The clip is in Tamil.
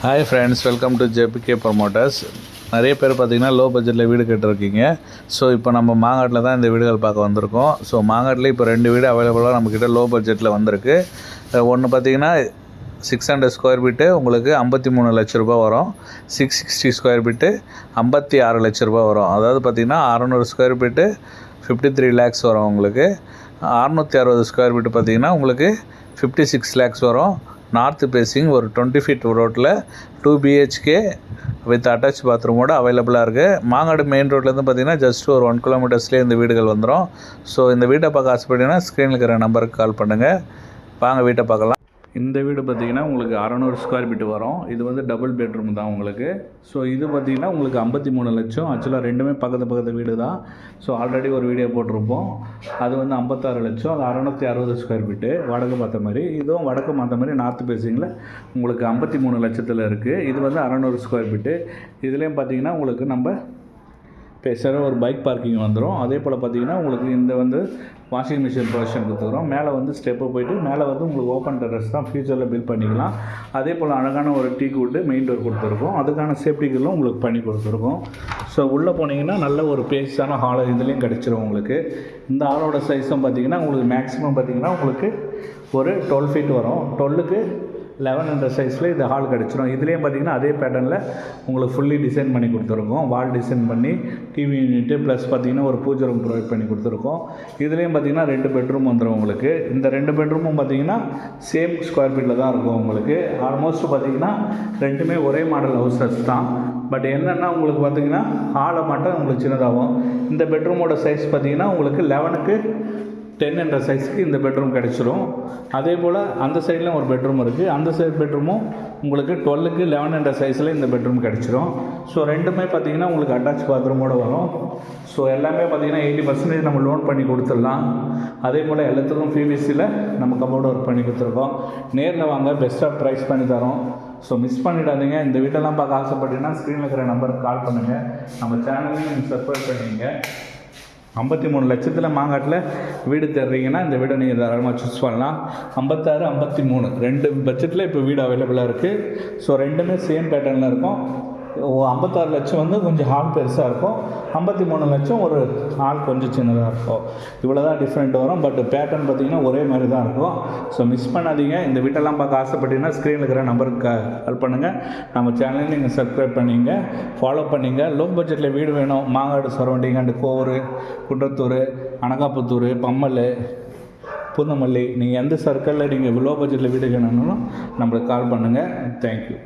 Hi friends welcome to JBK promoters நிறைய பேர் பார்த்தீங்கன்னா லோ பட்ஜெட்டில் வீடு கட்டிருக்கீங்க. ஸோ இப்போ நம்ம மாங்காட்டில் தான் இந்த வீடுகள் பார்க்க வந்திருக்கோம். ஸோ மாங்காட்டில் இப்போ ரெண்டு வீடு அவைலபிளாக நம்மக்கிட்ட லோ பட்ஜெட்டில் வந்திருக்கு. ஒன்று பார்த்தீங்கன்னா சிக்ஸ் ஹண்ட்ரட் ஸ்கொயர் ஃபீட்டு உங்களுக்கு ஐம்பத்தி மூணு லட்ச ரூபா வரும். சிக்ஸ் சிக்ஸ்டி ஸ்கொயர் ஃபீட்டு ஐம்பத்தி ஆறு லட்ச ரூபா வரும். அதாவது பார்த்தீங்கன்னா அறநூறு square feet fifty three lakhs வரும் உங்களுக்கு. அறநூற்றி அறுபது ஸ்கொயர் ஃபீட்டு பார்த்திங்கன்னா உங்களுக்கு ஃபிஃப்டி சிக்ஸ் லேக்ஸ் வரும். நார்த் பேசிங் ஒரு டுவெண்ட்டி ஃபீட் ரோட்டில் டூ பிஹெச்கே வித் அட்டாச் பாத்ரூமோட அவைலபிளாக இருக்குது மாங்காடு மெயின் ரோட்லேருந்து பார்த்தீங்கன்னா ஜஸ்ட் ஒரு ஒன் கிலோமீட்டர்ஸ்லேயே இந்த வீடுகள் வந்துடும் ஸோ இந்த வீட்டை பார்க்க ஆசைப்பட்டீங்கன்னா ஸ்க்ரீனில் இருக்கிற நம்பருக்கு கால் பண்ணுங்கள் வாங்க வீட்டை பார்க்கலாம். இந்த வீடு பார்த்தீங்கன்னா உங்களுக்கு அறநூறு ஸ்கொயர் ஃபீட் வரும். இது வந்து டபுள் பெட்ரூம் தான் உங்களுக்கு. ஸோ இது பார்த்திங்கன்னா உங்களுக்கு ஐம்பத்தி மூணு லட்சம். ஆக்சுவலாக ரெண்டுமே பக்கத்து பக்கத்து வீடு தான். ஸோ ஆல்ரெடி ஒரு வீடியோ போட்டிருப்போம். அது வந்து ஐம்பத்தாறு லட்சம். அது அறநூற்றி அறுபது ஸ்கொயர் ஃபீட்டு வடக்கு பார்த்த மாதிரி. இதுவும் வடக்கு பார்த்த மாதிரி நார்த்து பேசிங்கில் உங்களுக்கு ஐம்பத்தி மூணு லட்சத்தில் இருக்குது இது வந்து அறநூறு ஸ்கொயர் ஃபீட்டு இதுலேயும் பார்த்தீங்கன்னா உங்களுக்கு நம்ம பேசுகிற ஒரு பைக் பார்க்கிங் வந்துடும் அதே போல் பார்த்தீங்கன்னா உங்களுக்கு இந்த வந்து வாஷிங் மிஷின் ப்ரொவிஷன் கொடுத்துக்கிறோம் மேலே வந்து ஸ்டெப்பு போயிட்டு மேலே வந்து உங்களுக்கு ஓப்பன் டெரஸ் தான் ஃபியூச்சரில் பில் பண்ணிக்கலாம். அதே போல் அழகான ஒரு டீ கூட்டு மெயின் டோர் கொடுத்துருக்கோம். அதுக்கான சேஃப்டிகளும் உங்களுக்கு பண்ணி கொடுத்துருக்கோம். ஸோ உள்ளே போனீங்கன்னா நல்ல ஒரு பேஸான ஹால் இதுலேயும் கிடச்சிரும் உங்களுக்கு. இந்த ஹாலோட சைஸும் பார்த்தீங்கன்னா உங்களுக்கு மேக்ஸிமம் பார்த்தீங்கன்னா உங்களுக்கு ஒரு டுவெல் ஃபீட் வரும். டுவெல்லுக்கு லெவன் ஹண்ட்ரட் சைஸில் இந்த ஹால் கிடச்சிரும். இதுலேயும் பார்த்தீங்கன்னா அதே பேட்டர்னில் உங்களுக்கு ஃபுல்லி டிசைன் பண்ணி கொடுத்துருக்கோம். வால் டிசைன் பண்ணி டிவி யூனிட்டு ப்ளஸ் பார்த்தீங்கன்னா ஒரு பூஜை ரூம் ப்ரொவைட் பண்ணி கொடுத்துருக்கோம். இதுலேயும் பார்த்தீங்கன்னா ரெண்டு பெட்ரூம் வந்துடும் உங்களுக்கு. இந்த ரெண்டு பெட்ரூமும் பார்த்தீங்கன்னா சேம் ஸ்கொயர் ஃபீட்டில் தான் இருக்கும் உங்களுக்கு. ஆல்மோஸ்ட் பார்த்தீங்கன்னா ரெண்டுமே ஒரே மாடல் ஹவுசஸ் தான். பட் என்னென்னா உங்களுக்கு பார்த்தீங்கன்னா ஹாலை மட்டும் உங்களுக்கு சின்னதாகும். இந்த பெட்ரூமோட சைஸ் பார்த்தீங்கன்னா உங்களுக்கு லெவனுக்கு டென் என்ற சைஸுக்கு இந்த பெட்ரூம் கிடச்சிரும். அதே போல் அந்த சைடில் ஒரு பெட்ரூம் இருக்குது அந்த சைடு பெட்ரூமும் உங்களுக்கு டுவெல்லுக்கு லெவன் என்ற சைஸில் இந்த பெட்ரூம் கிடச்சிரும். ஸோ ரெண்டுமே பார்த்தீங்கன்னா உங்களுக்கு அட்டாச் பாத்ரூமோட வரும். ஸோ எல்லாமே பார்த்தீங்கன்னா எயிட்டி பர்சன்டேஜ் நம்ம லோன் பண்ணி கொடுத்துடலாம். அதே போல் எல்லாத்துக்கும் பிவிசியில் நம்ம கபோர்டு ஒர்க் பண்ணி கொடுத்துருக்கோம். நேரில் வாங்க பெஸ்ட்டாக ப்ரைஸ் பண்ணி தரோம். ஸோ மிஸ் பண்ணிடாதீங்க. இந்த வீட்டெல்லாம் பார்க்க ஆசைப்பட்டீங்கன்னா ஸ்க்ரீனில் இருக்கிற நம்பருக்கு கால் பண்ணுங்கள் நம்ம சேனலையும் நீங்கள் சப்ஸ்கிரைப் பண்ணிங்க ஐம்பத்தி மூணு லட்சத்தில் மாங்காட்டில் வீடு தேடுறீங்கன்னா இந்த வீடை நீங்கள் தாராளமாக சூஸ் பண்ணலாம். ஐம்பத்தாறு ஐம்பத்தி மூணு. ரெண்டு பட்ஜெட்டில் இப்போ வீடு அவைலபிளாக இருக்குது ஸோ ரெண்டுமே சேம் பேட்டர்னில் இருக்கும். ஐம்பத்தாறு லட்சம் வந்து கொஞ்சம் ஹால் பெருசாக இருக்கும். ஐம்பத்தி மூணு லட்சம் ஒரு ஹால் கொஞ்சம் சின்னதாக இருக்கும். இவ்வளோ தான் டிஃப்ரெண்ட் வரும். பட் பேட்டர்ன் பார்த்திங்கன்னா ஒரே மாதிரி தான் இருக்கும். ஸோ மிஸ் பண்ணாதீங்க. இந்த வீட்டெல்லாம் பார்க்க ஆசைப்பட்டீங்கன்னா ஸ்க்ரீனில் இருக்கிற நம்பருக்கு கால் பண்ணுங்கள் நம்ம சேனலையும் நீங்கள் சப்ஸ்கிரைப் பண்ணிங்க. ஃபாலோ பண்ணிங்க. லோ பட்ஜெட்டில் வீடு வேணும். மாங்காடு சரௌண்டிங் அண்டு கோவூர் குன்றத்தூர் அனகாப்புத்தூர் பம்மல் பூந்தமல்லி நீங்கள் எந்த சர்க்கிளில் நீங்கள் லோ பட்ஜெட்டில் வீடு வேணும்னாலும் நம்மளுக்கு கால் பண்ணுங்கள் தேங்க்யூ